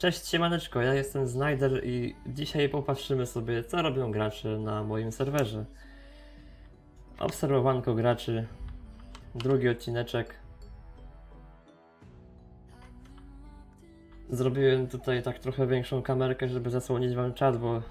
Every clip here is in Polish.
Cześć siemaneczko, ja jestem Snyder i dzisiaj popatrzymy sobie co robią gracze na moim serwerze. Obserwowanko graczy, drugi odcineczek. Zrobiłem tutaj tak trochę większą kamerkę, żeby zasłonić wam czat, bo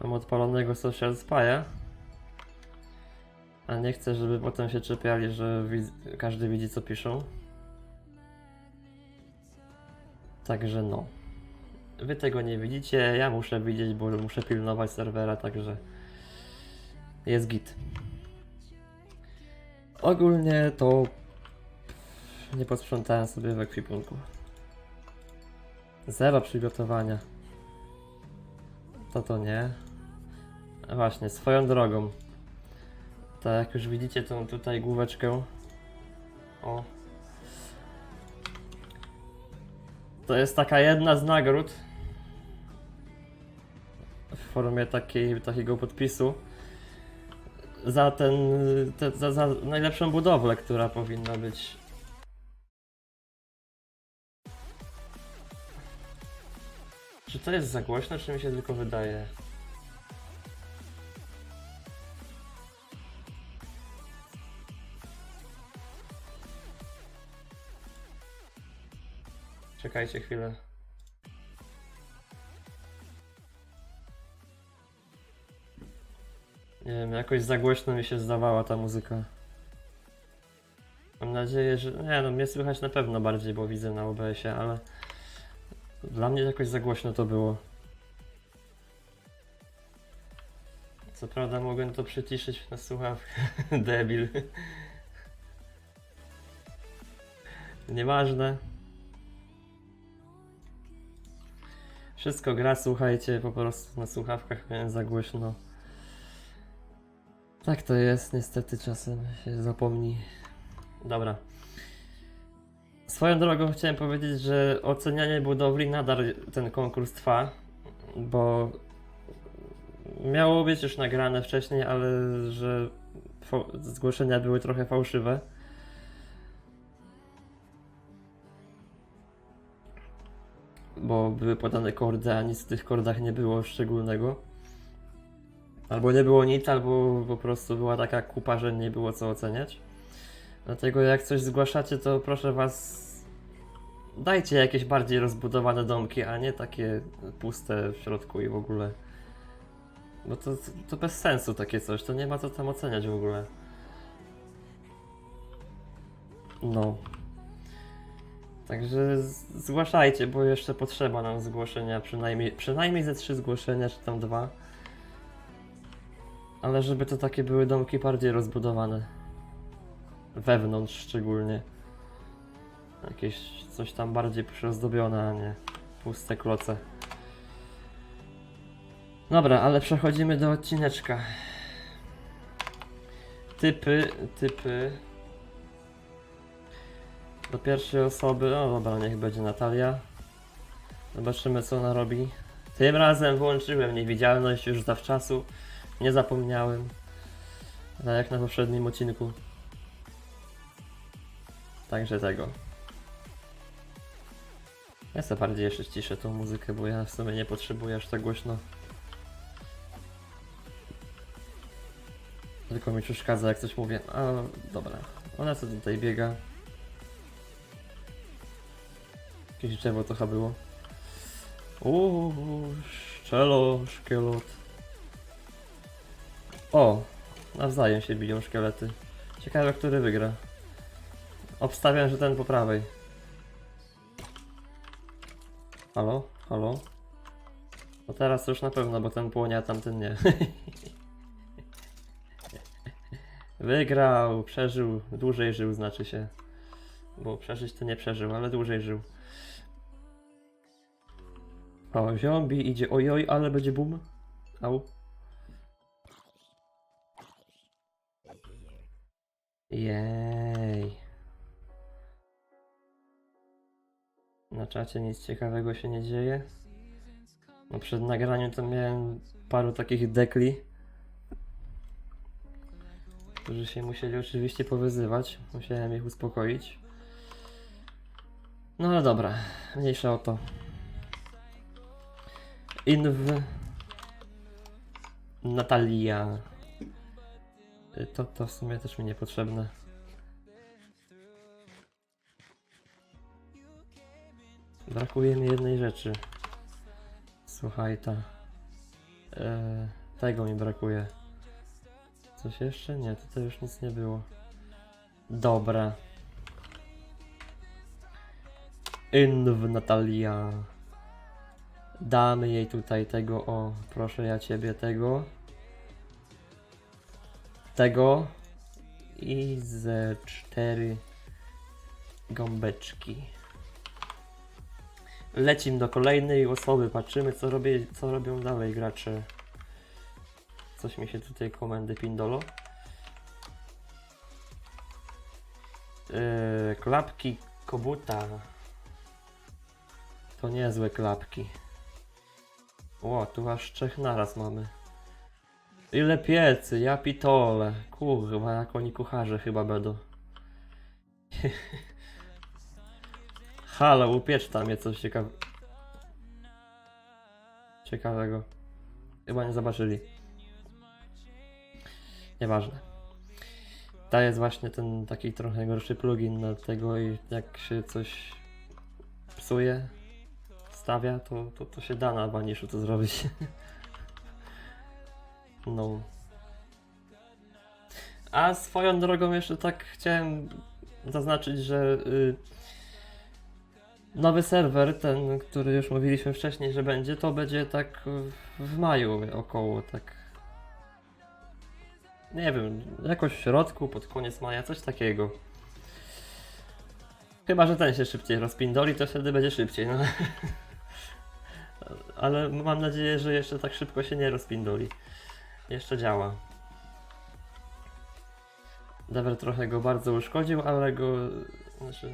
mam odpalonego Social Spy'a. A nie chcę, żeby potem się czepiali, że każdy widzi co piszą. Także no. Wy tego nie widzicie, ja muszę widzieć, bo muszę pilnować serwera, także jest git. Ogólnie to nie posprzątałem sobie w ekwipunku. Zero przygotowania. To to nie. Właśnie, swoją drogą. Tak jak już widzicie tą tutaj główeczkę. O, To jest taka jedna z nagród w formie takiej, takiego podpisu za ten, te, za, za najlepszą budowlę, która powinna być. Czy to jest za głośno, czy mi się tylko wydaje? Czekajcie chwilę. Nie wiem, jakoś za głośno mi się zdawała ta muzyka. Mam nadzieję, że. Nie no, mnie słychać na pewno bardziej, bo widzę na OBS-ie, ale. Dla mnie jakoś za głośno to było. Co prawda mogłem to przyciszyć na słuchawkę. Debil. Nieważne. Wszystko gra, słuchajcie, po prostu na słuchawkach miałem za głośno. Tak to jest, niestety czasem się zapomni. Dobra. Swoją drogą chciałem powiedzieć, że ocenianie budowli nadal ten konkurs trwa, bo miało być już nagrane wcześniej, ale że zgłoszenia były trochę fałszywe. Bo były podane kordy, a nic w tych kordach nie było szczególnego. Albo nie było nic, albo po prostu była taka kupa, że nie było co oceniać. Dlatego jak coś zgłaszacie, to proszę was dajcie jakieś bardziej rozbudowane domki, a nie takie puste w środku i w ogóle. Bo to, to bez sensu takie coś, to nie ma co tam oceniać w ogóle. No. Także zgłaszajcie, bo jeszcze potrzeba nam zgłoszenia, przynajmniej, przynajmniej ze trzy zgłoszenia, czy tam dwa. Ale żeby to takie były domki bardziej rozbudowane. Wewnątrz szczególnie. Jakieś coś tam bardziej przyozdobione, a nie puste kloce. Dobra, ale przechodzimy do odcineczka. Typy, typy. Do pierwszej osoby, o dobra, niech będzie Natalia. Zobaczymy co ona robi. Tym razem włączyłem niewidzialność już zawczasu. Nie zapomniałem. Tak jak na poprzednim odcinku. Także tego. Ja sobie bardziej jeszcze ściszę tą muzykę, bo ja w sumie nie potrzebuję aż tak głośno. Tylko mi przeszkadza jak coś mówię. A dobra. Ona sobie tutaj biega. Jakieś drzewo to chyba było. Uuu, szczelo, szkielot. O, nawzajem się biją szkielety. Ciekawe, który wygra. Obstawiam, że ten po prawej. Halo? Halo? No teraz już na pewno, bo ten płonie, a tamten nie. Wygrał, przeżył, dłużej żył znaczy się. Bo przeżyć to nie przeżył, ale dłużej żył. O, zombie idzie. Ojoj, ale będzie boom. Au. Jej. Na czacie nic ciekawego się nie dzieje. No przed nagraniem to miałem paru takich dekli. Którzy się musieli oczywiście powyzywać. Musiałem ich uspokoić. No ale dobra, mniejsza o to. Inw... Natalia. Y, To, to w sumie też mi niepotrzebne. Brakuje mi jednej rzeczy. Słuchaj, ta. E, tego mi brakuje. Coś jeszcze? Nie, tutaj już nic nie było. Dobra. Inw Natalia. Damy jej tutaj tego, o, proszę ja ciebie tego. Tego. I ze cztery gąbeczki. Lecimy do kolejnej osoby, patrzymy co, robię, co robią dalej gracze. Coś mi się tutaj komendy pindolo. Yy, klapki kobuta. To niezłe klapki. O, tu aż trzech naraz mamy. Ile piecy, ja pitole. Kurwa, jak oni kucharze chyba będą. Halo, upiecz tam mnie coś ciekawe... ciekawego. Chyba nie zobaczyli. Nieważne. To jest właśnie ten taki trochę gorszy plugin na tego i jak się coś psuje, stawia, to, to, to się da na Vanishu to zrobić. No. A swoją drogą jeszcze tak chciałem zaznaczyć, że y, nowy serwer, ten, który już mówiliśmy wcześniej, że będzie, to będzie tak w maju około, tak. Nie wiem, jakoś w środku, pod koniec maja, coś takiego. Chyba, że ten się szybciej rozpindoli, to wtedy będzie szybciej, no. Ale mam nadzieję, że jeszcze tak szybko się nie rozpindoli. Jeszcze działa. Dever trochę go bardzo uszkodził, ale go... Znaczy...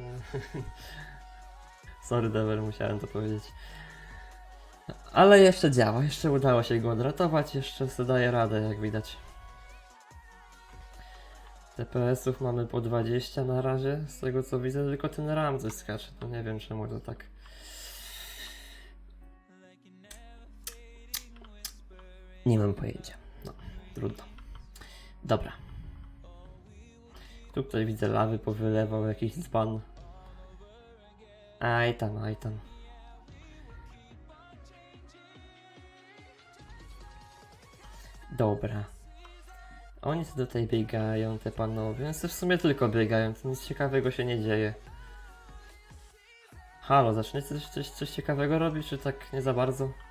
Sorry Dever, musiałem to powiedzieć. Ale jeszcze działa, jeszcze udało się go odratować, jeszcze sobie daje radę, jak widać. TPS-ów mamy po 20 na razie, z tego co widzę, tylko ten RAM coś skacze, nie wiem czemu to tak. Nie mam pojęcia. No, trudno. Dobra. Tu tutaj widzę lawy powylewał jakiś dzban. Aj tam, aj tam. Dobra. Oni tu tutaj biegają, te panowie. Więc w sumie tylko biegają, to nic ciekawego się nie dzieje. Halo, zaczniecie coś, coś, coś ciekawego robić, czy tak nie za bardzo?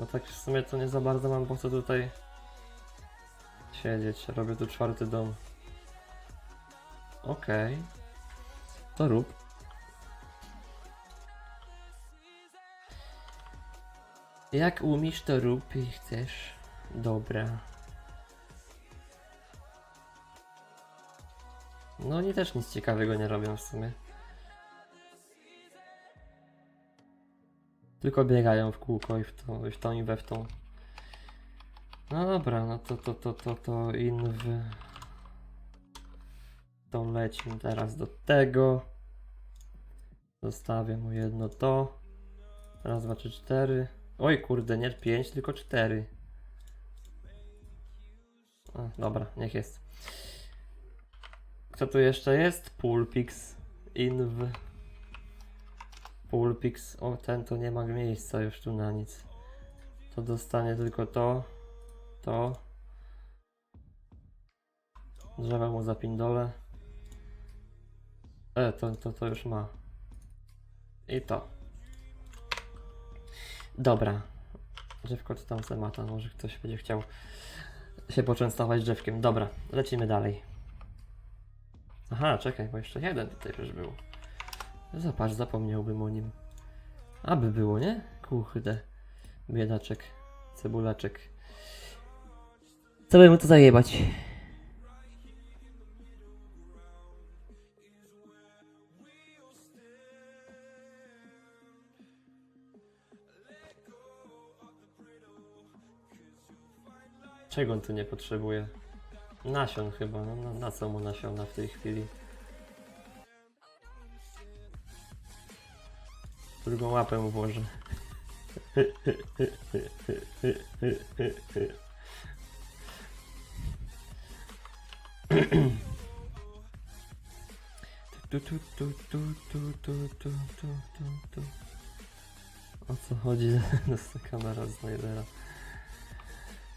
Bo tak w sumie to nie za bardzo mam po co tutaj siedzieć. Robię tu czwarty dom. Okej. To rób. Jak umiesz to rób i chcesz. Dobra. No oni też nic ciekawego nie robią w sumie. Tylko biegają w kółko i w tą, i w tą i we w tą. No dobra, no to to to to to inw. To lecimy teraz do tego. Zostawię mu jedno to. Raz, dwa, trzy, cztery. Oj kurde, nie pięć, tylko cztery. A, dobra, niech jest. Kto tu jeszcze jest? Pulpix. Inw. Pulpix. O, ten to nie ma miejsca już tu na nic. To dostanie tylko to. To. Drzewa mu zapindolę. E, to, to, to już ma. I to. Dobra. Drzewko to tam zemata. Może ktoś będzie chciał się poczęstować drzewkiem. Dobra, lecimy dalej. Aha, czekaj, bo jeszcze jeden tutaj już był. Zobacz, zapomniałbym o nim. Aby było, nie? Kurde. Biedaczek. Cebulaczek. Co by mu to zajebać? Czego on tu nie potrzebuje? Nasion chyba. No, na, na co mu nasiona w tej chwili? Drugą łapę włożę. Tu. O co chodzi kamera?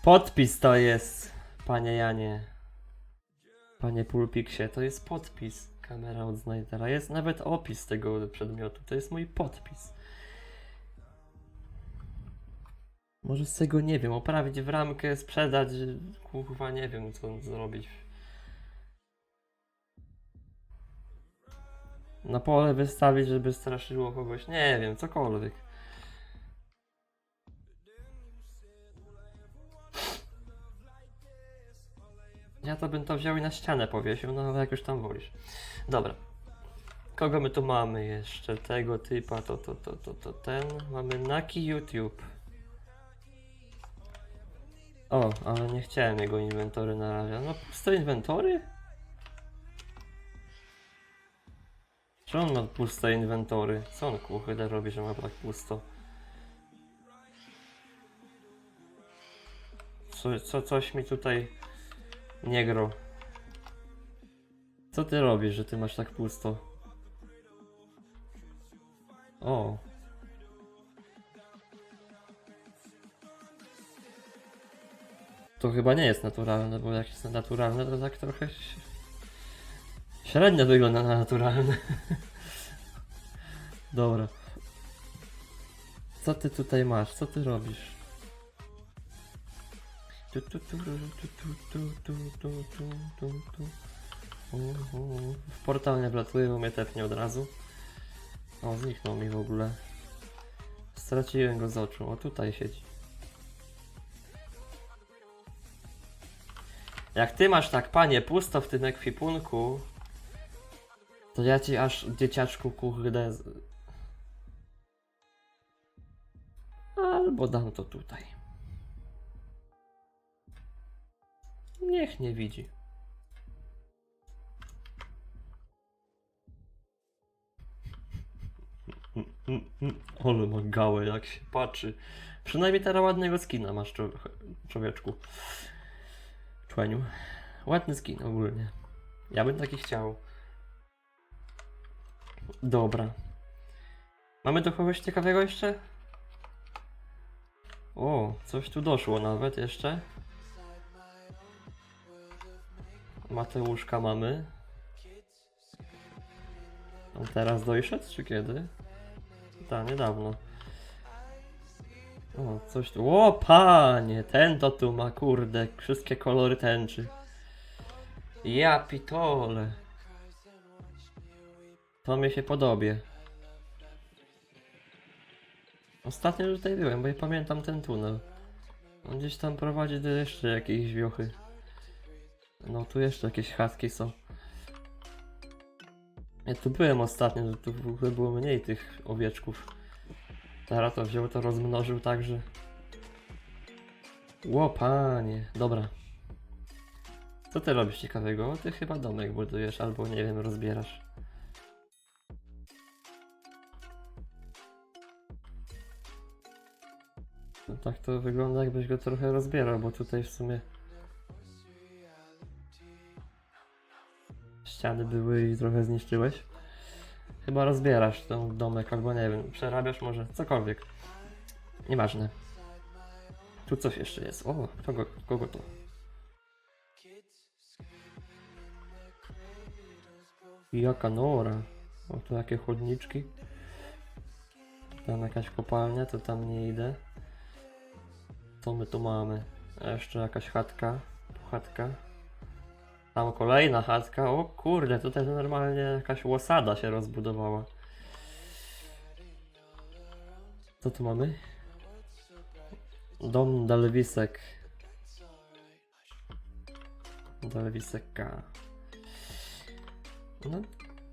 Podpis to jest, panie Janie. Panie Pulpiksie, to jest podpis. Kamera od Snydera. Jest nawet opis tego przedmiotu. To jest mój podpis. Może z tego nie wiem, oprawić w ramkę, sprzedać. Kurwa, nie wiem co zrobić. Na pole wystawić, żeby straszyło kogoś. Nie wiem, cokolwiek. Ja to bym to wziął i na ścianę powiesił, no ale jak już tam wolisz. Dobra. Kogo my tu mamy jeszcze? Tego typa, to, to, to, to, to ten. Mamy Naki YouTube. O, ale nie chciałem jego inwentory na razie. No, puste inwentory? Czy on ma puste inwentory? Co on kurde robi, że ma tak pusto? Co, co, coś mi tutaj nie gro. Co ty robisz, że ty masz tak pusto? O. To chyba nie jest naturalne, bo jak jest naturalne, to tak trochę średnio wygląda na naturalne. Dobra. Co ty tutaj masz? Co ty robisz? W portal nie wlatuje, bo mnie tepnie od razu. O, zniknął mi w ogóle. Straciłem go z oczu. O, tutaj siedzi. Jak ty masz tak, panie, pusto w tym ekwipunku, to ja ci aż dzieciaczku kurde. Albo dam to tutaj. Niech nie widzi. Ale ma gałę, jak się patrzy. Przynajmniej teraz ładnego skina masz, człowieczku. Człeniu. Ładny skin ogólnie. Ja bym taki chciał. Dobra. Mamy do kogoś ciekawego jeszcze? O, coś tu doszło nawet jeszcze. Mateuszka mamy. On teraz dojszedł, czy kiedy? Tak, niedawno. O, coś tu. O, panie! Ten to tu ma, kurde, wszystkie kolory tęczy. Ja pitole. To mi się podobie. Ostatnio już tutaj byłem, bo ja pamiętam ten tunel. On gdzieś tam prowadzi do jeszcze jakiejś wiochy. No tu jeszcze jakieś chatki są. Ja tu byłem ostatnio, że tu w ogóle było mniej tych owieczków. Teraz to wziął, to rozmnożył tak, że... Ło, panie. Dobra. Co ty robisz ciekawego? Ty chyba domek budujesz, albo nie wiem, rozbierasz. No tak to wygląda, jakbyś go trochę rozbierał, bo tutaj w sumie... Ściany były i trochę zniszczyłeś. Chyba rozbierasz ten domek, albo nie wiem, przerabiasz może, cokolwiek. Nieważne. Tu coś jeszcze jest. O, kogo, kogo to? Jaka nora. O, tu jakie chodniczki. Tam jakaś kopalnia, to tam nie idę. Co my tu mamy? Jeszcze jakaś chatka. Tu chatka. Tam kolejna chatka. O kurde, tutaj normalnie jakaś łosada się rozbudowała. Co tu mamy? Dom Dalwisek. Dalwiseka. No,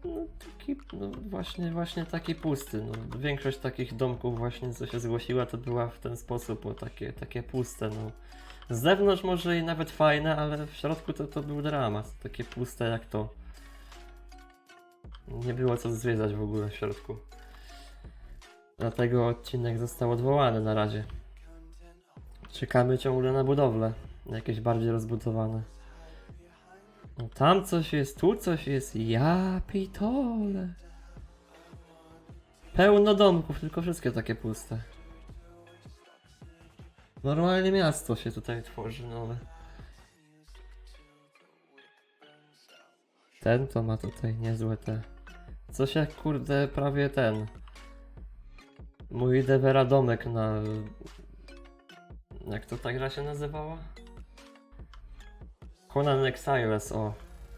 no taki, no właśnie, właśnie taki pusty. No, większość takich domków właśnie, co się zgłosiła, to była w ten sposób, bo takie, takie puste, no. Z zewnątrz może i nawet fajne, ale w środku to, to był dramat. Takie puste jak to. Nie było co zwiedzać w ogóle w środku. Dlatego odcinek został odwołany na razie. Czekamy ciągle na budowlę. Jakieś bardziej rozbudowane. No, tam coś jest, tu coś jest. Ja pitole. Pełno domków, tylko wszystkie takie puste. Normalnie miasto się tutaj tworzy nowe. Ten to ma tutaj niezłe te. Coś jak kurde prawie ten. Mój Devera domek na. Jak to ta gra się nazywała? Conan Exiles, o.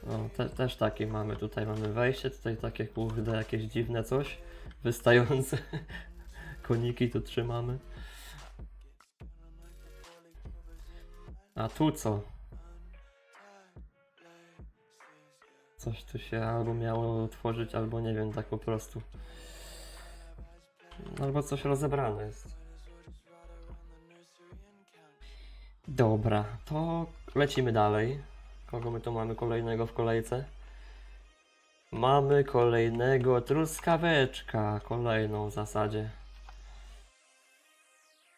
o te, też taki mamy. Tutaj mamy wejście, tutaj takie kurde jakieś dziwne coś. Wystające. Koniki tu trzymamy. A tu co? Coś tu się albo miało tworzyć, albo nie wiem, tak po prostu. Albo coś rozebrane jest. Dobra, to lecimy dalej. Kogo my tu mamy kolejnego w kolejce? Mamy kolejnego truskaweczka, kolejną w zasadzie.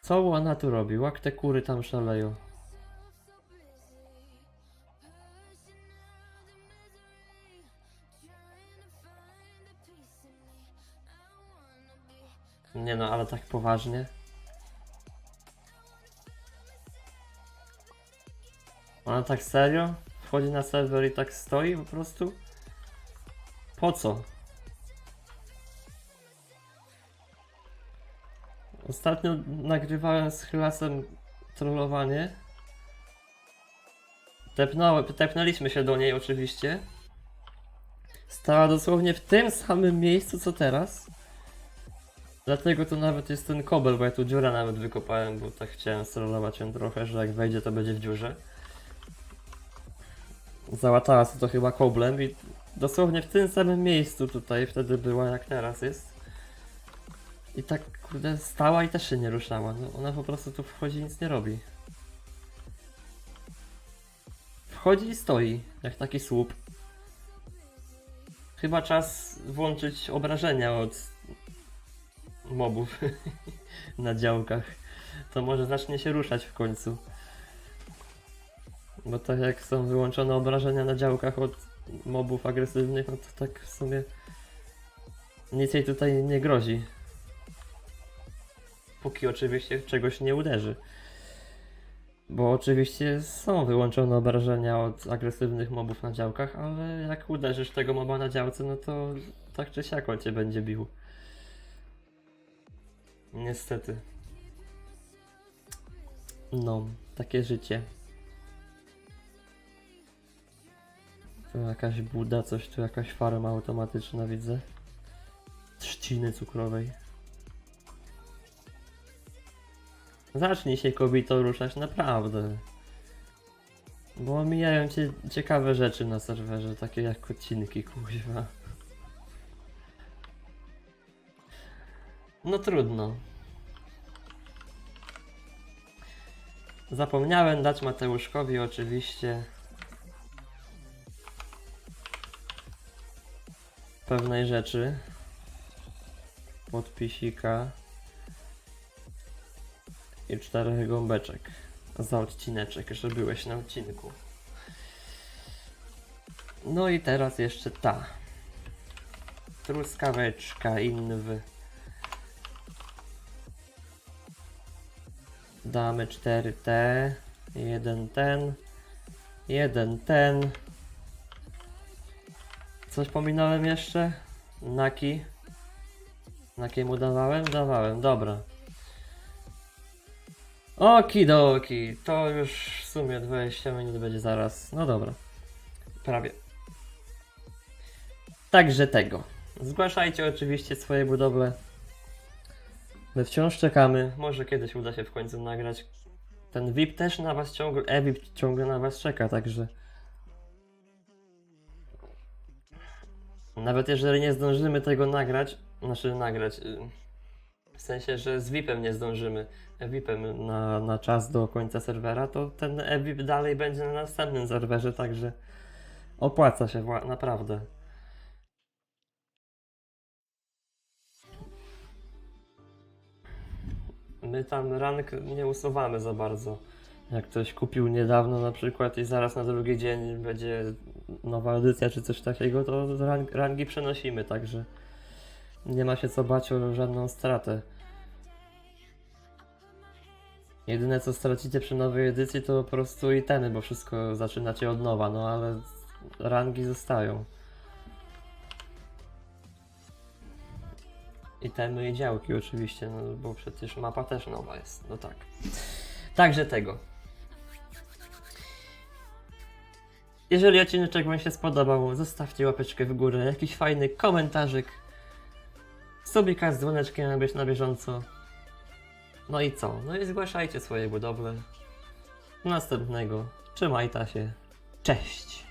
Co ona tu robi? Jak te kury tam szaleją? Nie no, ale tak poważnie. Ona tak serio? Wchodzi na serwer i tak stoi po prostu? Po co? Ostatnio nagrywałem z Chylasem trollowanie. Tepnąłem, tepnęliśmy się do niej oczywiście. Stała dosłownie w tym samym miejscu co teraz. Dlatego to nawet jest ten kobel, bo ja tu dziurę nawet wykopałem, bo tak chciałem strollować ją trochę, że jak wejdzie to będzie w dziurze. Załatała sobie to chyba koblem i dosłownie w tym samym miejscu tutaj wtedy była jak teraz jest. I tak kurde stała i też się nie ruszała. No, ona po prostu tu wchodzi i nic nie robi. Wchodzi i stoi, jak taki słup. Chyba czas włączyć obrażenia od mobów na działkach. To może zacznie się ruszać w końcu. Bo tak jak są wyłączone obrażenia na działkach od mobów agresywnych, no to tak w sumie nic jej tutaj nie grozi. Póki oczywiście czegoś nie uderzy. Bo oczywiście są wyłączone obrażenia od agresywnych mobów na działkach, ale jak uderzysz tego moba na działce, no to tak czy siak on cię będzie bił. Niestety. No, takie życie. Tu jakaś buda, coś tu jakaś farma automatyczna widzę. Trzciny cukrowej. Zacznij się kobito ruszać naprawdę. Bo omijają cię ciekawe rzeczy na serwerze, takie jak odcinki, kuźwa. No trudno. Zapomniałem dać Mateuszkowi oczywiście pewnej rzeczy. Podpisika i czterech gąbeczek za odcineczek, że byłeś na odcinku. No i teraz jeszcze ta. Truskaweczka inwy. Damy 4T, jeden ten, jeden ten. Coś pominąłem jeszcze? Naki. Nakiemu dawałem? Dawałem, dobra. Okidoki, to już w sumie 20 minut będzie zaraz. No dobra. Prawie. Także tego. Zgłaszajcie oczywiście swoje budowle. My wciąż czekamy. Może kiedyś uda się w końcu nagrać. Ten VIP też na was ciągle, e-VIP ciągle na was czeka, także... Nawet jeżeli nie zdążymy tego nagrać, znaczy nagrać, y, w sensie, że z VIP-em nie zdążymy, e-VIP-em na, na czas do końca serwera, to ten e-VIP dalej będzie na następnym serwerze, także opłaca się naprawdę. My tam rank nie usuwamy za bardzo. Jak ktoś kupił niedawno na przykład i zaraz na drugi dzień będzie nowa edycja czy coś takiego, to rank, rangi przenosimy, także nie ma się co bać o żadną stratę. Jedyne co stracicie przy nowej edycji to po prostu itemy, bo wszystko zaczynacie od nowa, no ale rangi zostają. I działki oczywiście, no bo przecież mapa też nowa jest, no tak. Także tego. Jeżeli odcinek Wam się spodobał, zostawcie łapeczkę w górę, jakiś fajny komentarzyk, subika z dzwoneczkiem, aby być na bieżąco. No i co? No i zgłaszajcie swoje budowle. Do następnego. Trzymajta się. Cześć!